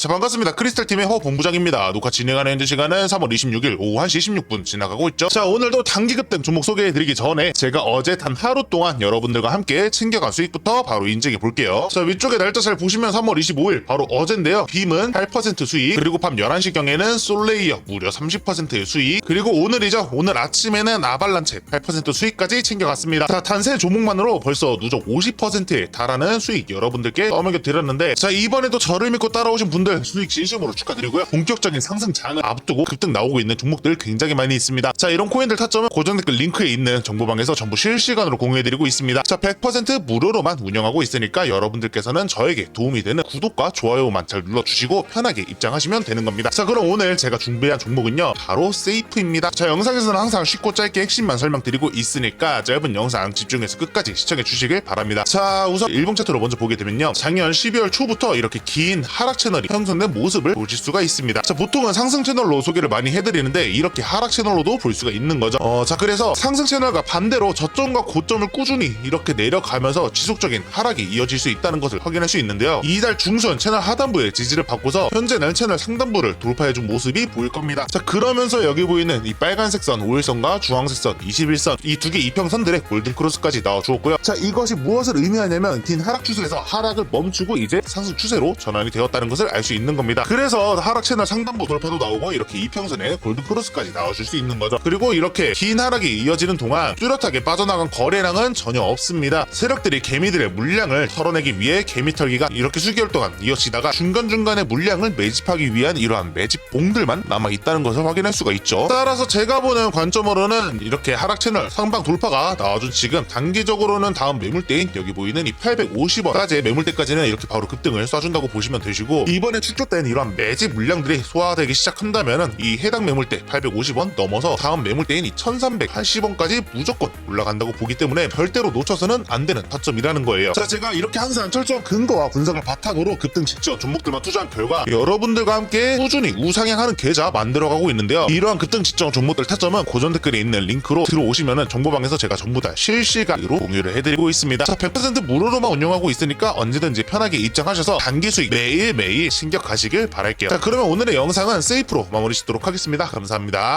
자 반갑습니다. 크리스탈 팀의 허 본부장입니다. 녹화 진행하는 현재 시간은 3월 26일 오후 1시 16분 지나가고 있죠. 자 오늘도 단기 급등 종목 소개해드리기 전에 제가 어제 단 하루 동안 여러분들과 함께 챙겨간 수익부터 바로 인증해 볼게요. 자 위쪽에 날짜 잘 보시면 3월 25일 바로 어젠데요. 빔은 8% 수익 그리고 밤 11시경에는 솔레이어 무려 30%의 수익 그리고 오늘이죠. 오늘 아침에는 아발란체 8% 수익까지 챙겨갔습니다. 자 단세 종목만으로 벌써 누적 50%에 달하는 수익 여러분들께 떠먹여 드렸는데 자 이번에도 저를 믿고 따라오신 분들 수익 진심으로 축하드리고요. 본격적인 상승장을 앞두고 급등 나오고 있는 종목들 굉장히 많이 있습니다. 자 이런 코인들 타점은 고정 댓글 링크에 있는 정보방에서 전부 실시간으로 공유해드리고 있습니다. 자 100% 무료로만 운영하고 있으니까 여러분들께서는 저에게 도움이 되는 구독과 좋아요만 잘 눌러주시고 편하게 입장하시면 되는 겁니다. 자 그럼 오늘 제가 준비한 종목은요. 바로 세이프입니다. 자 영상에서는 항상 쉽고 짧게 핵심만 설명드리고 있으니까 짧은 영상 집중해서 끝까지 시청해 주시길 바랍니다. 자 우선 일봉 차트로 먼저 보게 되면요. 작년 12월 초부터 이렇게 긴 하락 채널이 형성된 모습을 보실 수가 있습니다. 자 보통은 상승 채널로 소개를 많이 해드리는데 이렇게 하락 채널로도 볼 수가 있는 거죠. 어, 자 그래서 상승 채널과 반대로 저점과 고점을 꾸준히 이렇게 내려가면서 지속적인 하락이 이어질 수 있다는 것을 확인할 수 있는데요. 이달 중순 채널 하단부의 지지를 받고서 현재는 채널 상단부를 돌파해준 모습이 보일 겁니다. 자 그러면서 여기 보이는 이 빨간색 선 5일선과 주황색 선 21선 이 두 개 이평선들의 골든 크로스까지 나와주었고요. 자 이것이 무엇을 의미하냐면 긴 하락 추세에서 하락을 멈추고 이제 상승 추세로 전환이 되었다는 것을 알 수 있는 겁니다. 그래서 하락 채널 상단부 돌파도 나오고 이렇게 이평선에 골든 크로스까지 나와줄 수 있는 거죠. 그리고 이렇게 긴 하락이 이어지는 동안 뚜렷하게 빠져나간 거래량은 전혀 없습니다. 세력들이 개미들의 물량을 털어내기 위해 개미 털기가 이렇게 수개월 동안 이어지다가 중간중간에 물량을 매집하기 위한 이러한 매집 봉들만 남아 있다는 것을 확인할 수가 있죠. 따라서 제가 보는 관점으로는 이렇게 하락 채널 상방 돌파가 나와준 지금 단기적으로는 다음 매물대인 여기 보이는 이 850원까지의 매물대까지는 이렇게 바로 급등을 쏴준다고 보시면 되시고 이번에 축적된 이러한 매집 물량들이 소화되기 시작한다면은 이 해당 매물대 850원 넘어서 다음 매물대인 이 1380원까지 무조건 올라간다고 보기 때문에 절대로 놓쳐서는 안 되는 타점이라는 거예요. 자, 제가 이렇게 항상 철저한 근거와 분석을 바탕으로 급등 직전 종목들만 투자한 결과 여러분들과 함께 꾸준히 우상향하는 계좌 만들어가고 있는데요. 이러한 급등 직전 종목들 타점은 고전 댓글에 있는 링크로 들어오시면은 정보방에서 제가 전부 다 실시간으로 공유를 해드리고 있습니다. 자, 100% 무료로만 운영하고 있으니까 언제든지 편하게 입장하셔서 단기 수익 매일매일 신 격하시길 바랄게요. 자, 그러면 오늘의 영상은 세이프로 마무리 짓도록 하겠습니다. 감사합니다.